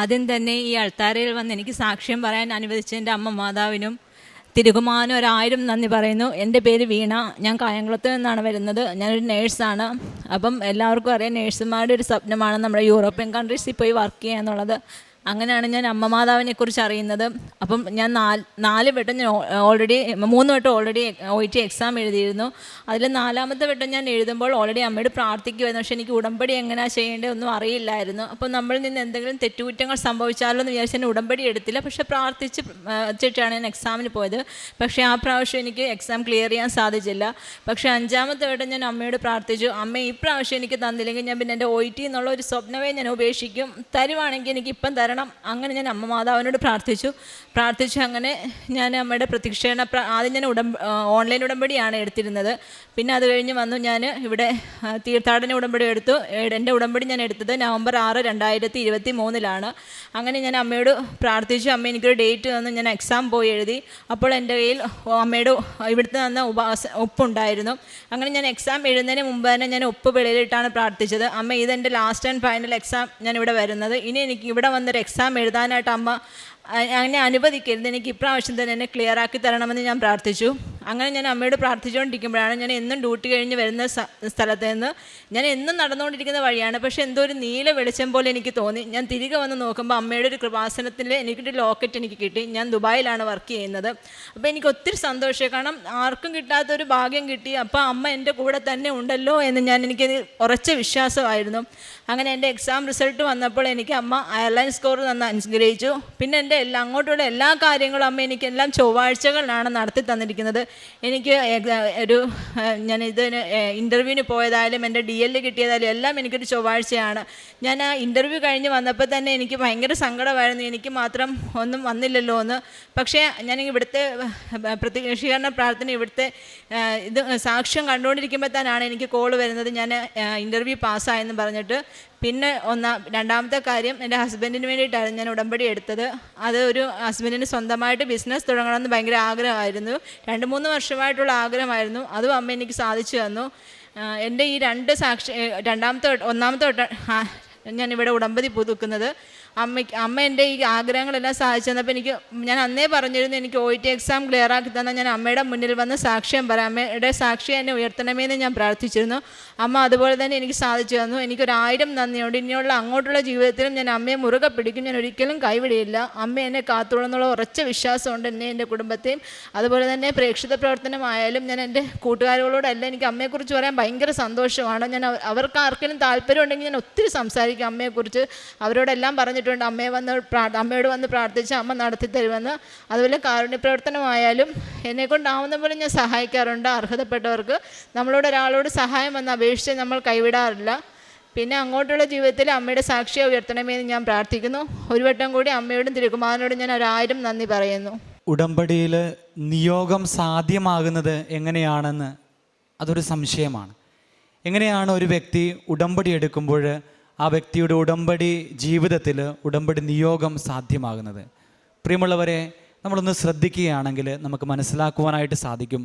ആദ്യം തന്നെ ഈ അൾത്താരയിൽ വന്ന് എനിക്ക് സാക്ഷ്യം പറയാൻ അനുവദിച്ച എന്റെ അമ്മ മാതാവിനും തിരുകുമാനും ഒരായിരം നന്ദി പറയുന്നു. എന്റെ പേര് വീണ. ഞാൻ കായംകുളത്ത് നിന്നാണ് വരുന്നത്. ഞാനൊരു നേഴ്സാണ്. അപ്പം എല്ലാവർക്കും അറിയാം നേഴ്സുമാരുടെ ഒരു സ്വപ്നമാണ് നമ്മുടെ യൂറോപ്യൻ കൺട്രീസിൽ പോയി വർക്ക് ചെയ്യുക എന്നുള്ളത്. അങ്ങനെയാണ് ഞാൻ അമ്മ മാതാവിനെ കുറിച്ച് അറിയുന്നത്. അപ്പം ഞാൻ നാല് നാല് വട്ടം ഞാൻ ഓൾറെഡി മൂന്ന് വട്ടം ഓൾറെഡി ഒ ടി എക്സാം എഴുതിയിരുന്നു. അതിൽ നാലാമത്തെ വട്ടം ഞാൻ എഴുതുമ്പോൾ ഓൾറെഡി അമ്മയോട് പ്രാർത്ഥിക്കുമായിരുന്നു പക്ഷേ എനിക്ക് ഉടമ്പടി എങ്ങനെയാണ് ചെയ്യേണ്ടത് ഒന്നും അറിയില്ലായിരുന്നു. അപ്പം നമ്മളിൽ നിന്ന് എന്തെങ്കിലും തെറ്റുകുറ്റങ്ങൾ സംഭവിച്ചാലോ എന്ന് വിചാരിച്ച് ഞാൻ ഉടമ്പടി എടുത്തില്ല. പക്ഷേ പ്രാർത്ഥിച്ച് വെച്ചിട്ടാണ് ഞാൻ എക്സാമിന് പോയത്. പക്ഷേ ആ പ്രാവശ്യം എനിക്ക് എക്സാം ക്ലിയർ ചെയ്യാൻ സാധിച്ചില്ല. പക്ഷേ അഞ്ചാമത്തെ വട്ടം ഞാൻ അമ്മയോട് പ്രാർത്ഥിച്ചു. അമ്മ ഈ പ്രാവശ്യം എനിക്ക് തന്നില്ലെങ്കിൽ ഞാൻ പിന്നെ എന്റെ ഒ ടി എന്നുള്ള ഒരു സ്വപ്നമേ ഞാൻ ഉപേക്ഷിക്കും. തരുവാണെങ്കിൽ എനിക്ക് ഇപ്പം തരണം അങ്ങനെ ഞാൻ അമ്മ മാതാവിനോട് പ്രാർത്ഥിച്ചു. പ്രാർത്ഥിച്ചു അങ്ങനെ ഞാൻ അമ്മയുടെ പ്രത്യക്ഷണ പ്ര- ആദ്യം ഞാൻ ഉടമ്പ ഓൺലൈൻ ഉടമ്പടിയാണ് എടുത്തിരുന്നത്. പിന്നെ അത് കഴിഞ്ഞ് വന്നു ഞാൻ ഇവിടെ തീർത്ഥാടന ഉടമ്പടി എടുത്തു. എന്റെ ഉടമ്പടി ഞാൻ എടുത്തത് നവംബർ ആറ് രണ്ടായിരത്തി ഇരുപത്തി മൂന്നിലാണ് അങ്ങനെ ഞാൻ അമ്മയോട് പ്രാർത്ഥിച്ചു. അമ്മ എനിക്കൊരു ഡേറ്റ് തന്നു. ഞാൻ എക്സാം പോയി എഴുതി. അപ്പോൾ എന്റെ കയ്യിൽ അമ്മയുടെ ഇവിടുത്തെ തന്ന ഉപാസ ഒപ്പുണ്ടായിരുന്നു. അങ്ങനെ ഞാൻ എക്സാം എഴുതുന്നതിന് മുമ്പ് തന്നെ ഞാൻ ഉപ്പ് വെളിയിലിട്ടാണ് പ്രാർത്ഥിച്ചത്. അമ്മ ഇതെന്റെ ലാസ്റ്റ് ആൻഡ് ഫൈനൽ എക്സാം ഞാൻ ഇവിടെ വരുന്നത്. ഇനി എനിക്ക് ഇവിടെ വന്നൊരു എക്സാം എഴുതാനായിട്ട് അമ്മ അങ്ങനെ അനുവദിക്കരുത്. എനിക്ക് ഇപ്രാവശ്യം തന്നെ എന്നെ ക്ലിയർ ആക്കി തരണമെന്ന് ഞാൻ പ്രാർത്ഥിച്ചു. അങ്ങനെ ഞാൻ അമ്മയോട് പ്രാർത്ഥിച്ചുകൊണ്ടിരിക്കുമ്പോഴാണ് ഞാൻ എന്നും ഡ്യൂട്ടി കഴിഞ്ഞ് വരുന്ന സ്ഥലത്ത് നിന്ന് ഞാൻ എന്നും നടന്നുകൊണ്ടിരിക്കുന്ന വഴിയാണ്. പക്ഷേ എന്തോ ഒരു നീല വെളിച്ചം പോലെ എനിക്ക് തോന്നി. ഞാൻ തിരികെ വന്ന് നോക്കുമ്പോൾ അമ്മയുടെ ഒരു കൃപാസനത്തിൽ എനിക്കൊരു ലോക്കറ്റ് എനിക്ക് കിട്ടി. ഞാൻ ദുബായിലാണ് വർക്ക് ചെയ്യുന്നത്. അപ്പോൾ എനിക്ക് ഒത്തിരി സന്തോഷമായി. കാരണം ആർക്കും കിട്ടാത്തൊരു ഭാഗ്യം കിട്ടി. അപ്പോൾ അമ്മ എന്റെ കൂടെ തന്നെ ഉണ്ടല്ലോ എന്ന് ഞാൻ എനിക്ക് ഉറച്ച വിശ്വാസമായിരുന്നു. അങ്ങനെ എന്റെ എക്സാം റിസൾട്ട് വന്നപ്പോൾ എനിക്ക് അമ്മ എയർലൈൻ സ്കോർ നന്ന് അനുഗ്രഹിച്ചു. പിന്നെ എന്റെ എല്ലാ അങ്ങോട്ടുള്ള എല്ലാ കാര്യങ്ങളും അമ്മ എനിക്കെല്ലാം ചൊവ്വാഴ്ചകളിലാണ് നടത്തി തന്നിരിക്കുന്നത്. എനിക്ക് ഒരു ഞാൻ ഇതിന് ഇന്റർവ്യൂവിന് പോയതായാലും എന്റെ ഡി എൽ കിട്ടിയതായാലും എല്ലാം എനിക്കൊരു ചൊവ്വാഴ്ചയാണ്. ഞാൻ ആ ഇന്റർവ്യൂ കഴിഞ്ഞ് വന്നപ്പോൾ തന്നെ എനിക്ക് ഭയങ്കര സങ്കടമായിരുന്നു. എനിക്ക് മാത്രം ഒന്നും വന്നില്ലല്ലോ എന്ന്. പക്ഷേ ഞാൻ ഇവിടുത്തെ പ്രതിഷീകരണ പ്രാർത്ഥന ഇവിടുത്തെ ഇത് സാക്ഷ്യം കണ്ടുകൊണ്ടിരിക്കുമ്പോൾ തന്നെയാണ് എനിക്ക് കോൾ വരുന്നത്. ഞാൻ ഇന്റർവ്യൂ പാസ്സായെന്ന് പറഞ്ഞിട്ട് പിന്നെ ഒന്നാം രണ്ടാമത്തെ കാര്യം എന്റെ ഹസ്ബൻഡിന് വേണ്ടിയിട്ടായിരുന്നു ഞാൻ ഉടമ്പടി എടുത്തത്. അത് ഒരു ഹസ്ബൻഡിന് സ്വന്തമായിട്ട് ബിസിനസ് തുടങ്ങണമെന്ന് ഭയങ്കര ആഗ്രഹമായിരുന്നു. രണ്ട് മൂന്ന് വർഷമായിട്ടുള്ള ആഗ്രഹമായിരുന്നു. അതും അമ്മ എനിക്ക് സാധിച്ചു തന്നു. എന്റെ ഈ രണ്ട് സാക്ഷി രണ്ടാമത്തെ ഒന്നാമത്തെ ഞാൻ ഇവിടെ ഉടമ്പതി പുതുക്കുന്നത്. അമ്മയ്ക്ക് അമ്മ എന്റെ ഈ ആഗ്രഹങ്ങളെല്ലാം സാധിച്ചു തന്നപ്പോൾ എനിക്ക് ഞാൻ അന്നേ പറഞ്ഞിരുന്നു എനിക്ക് ഒ ടി എക്സാം ക്ലിയർ ആക്കി തന്നാൽ ഞാൻ അമ്മയുടെ മുന്നിൽ വന്ന് സാക്ഷ്യം പറയാം. അമ്മയുടെ സാക്ഷി എന്നെ ഉയർത്തണമേ എന്ന് ഞാൻ പ്രാർത്ഥിച്ചിരുന്നു. അമ്മ അതുപോലെ തന്നെ എനിക്ക് സാധിച്ചു തന്നു. എനിക്കൊരായിരം നന്ദിയുണ്ട്. ഇനിയുള്ള അങ്ങോട്ടുള്ള ജീവിതത്തിലും ഞാൻ അമ്മയെ മുറുകെ പിടിക്കും. ഞാൻ ഒരിക്കലും കൈവിടിയില്ല അമ്മ എന്നെ കാത്തോളെന്നുള്ള ഉറച്ച വിശ്വാസമുണ്ട് എന്നെ എന്റെ കുടുംബത്തെയും. അതുപോലെ തന്നെ പ്രേക്ഷിത പ്രവർത്തനമായാലും ഞാൻ എന്റെ കൂട്ടുകാരോടല്ല എനിക്ക് അമ്മയെക്കുറിച്ച് പറയാൻ ഭയങ്കര സന്തോഷമാണ്. ഞാൻ അവ- അവർക്ക് ആർക്കെങ്കിലും താല്പര്യം ഉണ്ടെങ്കിൽ ഞാൻ ഒത്തിരി സംസാരിക്കും അമ്മയെക്കുറിച്ച്. അവരോടെല്ലാം പറഞ്ഞിട്ടുണ്ട്. അമ്മയെ വന്ന് അമ്മയോട് വന്ന് പ്രാർത്ഥിച്ച് അമ്മ നടത്തി തരുമെന്ന് അതുപോലെ കാരുണ്യ പ്രവർത്തനമായാലും എന്നെക്കൊണ്ടാവുന്ന പോലെ ഞാൻ സഹായിക്കാറുണ്ട്. അർഹതപ്പെട്ടവർക്ക് നമ്മളോട് ഒരാളോട് സഹായം വന്ന് അപേക്ഷിച്ച് നമ്മൾ കൈവിടാറില്ല. പിന്നെ അങ്ങോട്ടുള്ള ജീവിതത്തിൽ അമ്മയുടെ സാക്ഷിയെ ഉയർത്തണമെന്ന് ഞാൻ പ്രാർത്ഥിക്കുന്നു. ഒരു വട്ടം കൂടി അമ്മയോടും തിരുക്കുമാരനോടും ഞാൻ ഒരായിരം നന്ദി പറയുന്നു. ഉടമ്പടിയിൽ നിയോഗം സാധ്യമാകുന്നത് എങ്ങനെയാണെന്ന് അതൊരു സംശയമാണ്. എങ്ങനെയാണ് ഒരു വ്യക്തി ഉടമ്പടി എടുക്കുമ്പോൾ ആ വ്യക്തിയുടെ ഉടമ്പടി ജീവിതത്തിൽ ഉടമ്പടി നിയോഗം സാധ്യമാകുന്നത്? പ്രിയമുള്ളവരെ നമ്മളൊന്ന് ശ്രദ്ധിക്കുകയാണെങ്കിൽ നമുക്ക് മനസ്സിലാക്കുവാനായിട്ട് സാധിക്കും.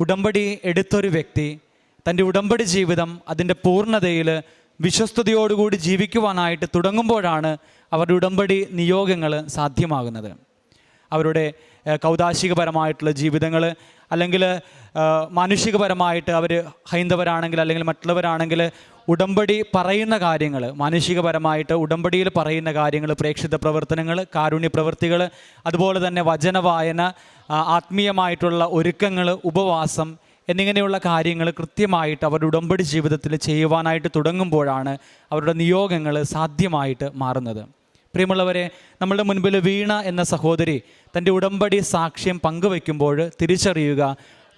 ഉടമ്പടി എടുത്തൊരു വ്യക്തി തന്റെ ഉടമ്പടി ജീവിതം അതിന്റെ പൂർണതയിൽ വിശ്വസ്തയോടുകൂടി ജീവിക്കുവാനായിട്ട് തുടങ്ങുമ്പോഴാണ് അവരുടെ ഉടമ്പടി നിയോഗങ്ങൾ സാധ്യമാകുന്നത്. അവരുടെ കൗതാശികപരമായിട്ടുള്ള ജീവിതങ്ങൾ അല്ലെങ്കിൽ മാനുഷികപരമായിട്ട് അവർ ഹൈന്ദവരാണെങ്കിൽ അല്ലെങ്കിൽ മറ്റുള്ളവരാണെങ്കിൽ ഉടമ്പടി പറയുന്ന കാര്യങ്ങൾ മാനുഷികപരമായിട്ട് ഉടമ്പടിയിൽ പറയുന്ന കാര്യങ്ങൾ പ്രേക്ഷിത പ്രവർത്തനങ്ങൾ കാരുണ്യ പ്രവൃത്തികൾ അതുപോലെ തന്നെ വചനവായന ആത്മീയമായിട്ടുള്ള ഒരുക്കങ്ങൾ ഉപവാസം എന്നിങ്ങനെയുള്ള കാര്യങ്ങൾ കൃത്യമായിട്ട് അവരുടെ ഉടമ്പടി ജീവിതത്തിൽ ചെയ്യുവാനായിട്ട് തുടങ്ങുമ്പോഴാണ് അവരുടെ നിയോഗങ്ങൾ സാധ്യമായിട്ട് മാറുന്നത്. പ്രിയമുള്ളവരെ നമ്മളുടെ മുൻപിൽ വീണ എന്ന സഹോദരി തന്റെ ഉടമ്പടി സാക്ഷ്യം പങ്കുവയ്ക്കുമ്പോൾ തിരിച്ചറിയുക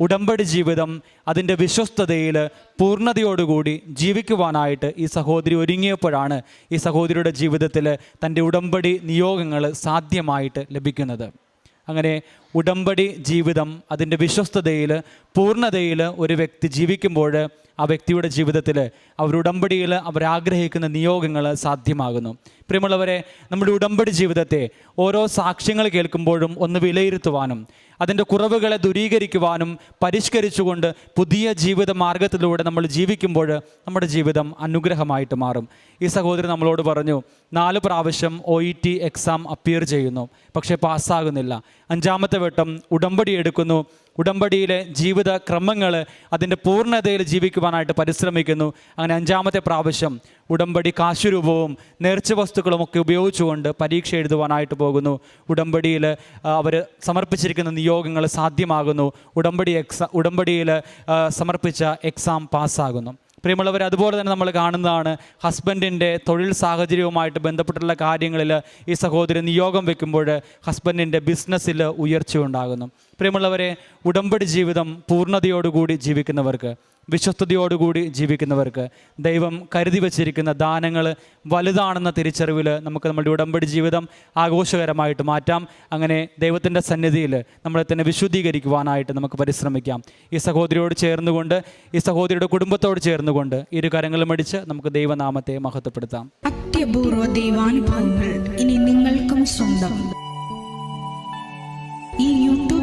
ഉടമ്പടി ജീവിതം അതിന്റെ വിശ്വസ്തതയിൽ പൂർണതയോടുകൂടി ജീവിക്കുവാനായിട്ട് ഈ സഹോദരി ഒരുങ്ങിയപ്പോഴാണ് ഈ സഹോദരിയുടെ ജീവിതത്തിൽ തന്റെ ഉടമ്പടി നിയോഗങ്ങൾ സാധ്യമായിട്ട് ലഭിക്കുന്നത്. അങ്ങനെ ഉടമ്പടി ജീവിതം അതിന്റെ വിശ്വസ്തതയിൽ പൂർണതയിൽ ഒരു വ്യക്തി ജീവിക്കുമ്പോൾ ആ വ്യക്തിയുടെ ജീവിതത്തിൽ അവർ ആഗ്രഹിക്കുന്ന നിയോഗങ്ങൾ സാധ്യമാകുന്നു. പ്രിയമുള്ളവരെ നമ്മുടെ ഉടമ്പടി ജീവിതത്തെ ഓരോ സാക്ഷ്യങ്ങൾ കേൾക്കുമ്പോഴും ഒന്ന് വിലയിരുത്തുവാനും അതിന്റെ കുറവുകളെ ദൂരീകരിക്കുവാനും പരിഷ്കരിച്ചുകൊണ്ട് പുതിയ ജീവിത മാർഗത്തിലൂടെ നമ്മൾ ജീവിക്കുമ്പോൾ നമ്മുടെ ജീവിതം അനുഗ്രഹമായിട്ട് മാറും. ഈ സഹോദരി നമ്മളോട് പറഞ്ഞു നാല് പ്രാവശ്യം ഒ എക്സാം അപ്പിയർ ചെയ്യുന്നു പക്ഷേ പാസ്സാകുന്നില്ല. അഞ്ചാമത്തെ വട്ടം ഉടമ്പടി എടുക്കുന്നു. ഉടമ്പടിയിലെ ജീവിത ക്രമങ്ങൾ അതിന്റെ പൂർണതയിൽ ജീവിക്കുവാനായിട്ട് പരിശ്രമിക്കുന്നു. അങ്ങനെ അഞ്ചാമത്തെ പ്രാവശ്യം ഉടമ്പടി കാശുരൂപവും നേർച്ച വസ്തുക്കളും ഒക്കെ ഉപയോഗിച്ചുകൊണ്ട് പരീക്ഷ എഴുതുവാനായിട്ട് പോകുന്നു. ഉടമ്പടിയിൽ അവർ സമർപ്പിച്ചിരിക്കുന്ന നിയോഗങ്ങൾ സാധ്യമാകുന്നു. ഉടമ്പടി എക്സാ ഉടമ്പടിയിൽ സമർപ്പിച്ച എക്സാം പാസ്സാകുന്നു. പ്രിയമുള്ളവർ അതുപോലെ തന്നെ നമ്മൾ കാണുന്നതാണ് ഹസ്ബൻഡിന്റെ തൊഴിൽ സാഹചര്യവുമായിട്ട് ബന്ധപ്പെട്ടുള്ള കാര്യങ്ങളിൽ ഈ സഹോദരി നിയോഗം വെക്കുമ്പോൾ ഹസ്ബൻഡിന്റെ ബിസിനസ്സിൽ ഉയർച്ചയുണ്ടാകുന്നു പ്രിയമുള്ളവരെ ഉടമ്പടി ജീവിതം പൂർണതയോടുകൂടി ജീവിക്കുന്നവർക്ക് വിശ്വസ്തയോടുകൂടി ജീവിക്കുന്നവർക്ക് ദൈവം കരുതി വച്ചിരിക്കുന്ന ദാനങ്ങൾ വലുതാണെന്ന തിരിച്ചറിവിൽ നമുക്ക് നമ്മുടെ ഉടമ്പടി ജീവിതം ആഘോഷകരമായിട്ട് മാറ്റാം. അങ്ങനെ ദൈവത്തിന്റെ സന്നിധിയിൽ നമ്മളെ തന്നെ വിശുദ്ധീകരിക്കുവാനായിട്ട് നമുക്ക് പരിശ്രമിക്കാം. ഈ സഹോദരിയോട് ചേർന്നുകൊണ്ട് ഈ സഹോദരിയുടെ കുടുംബത്തോട് ചേർന്നുകൊണ്ട് ഇരു കരങ്ങളും അടിച്ച് നമുക്ക് ദൈവനാമത്തെ മഹത്വപ്പെടുത്താം. അത്യപൂർവ ദൈവാനുഭവങ്ങൾ ഇനി നിങ്ങൾക്കും സ്വന്തം.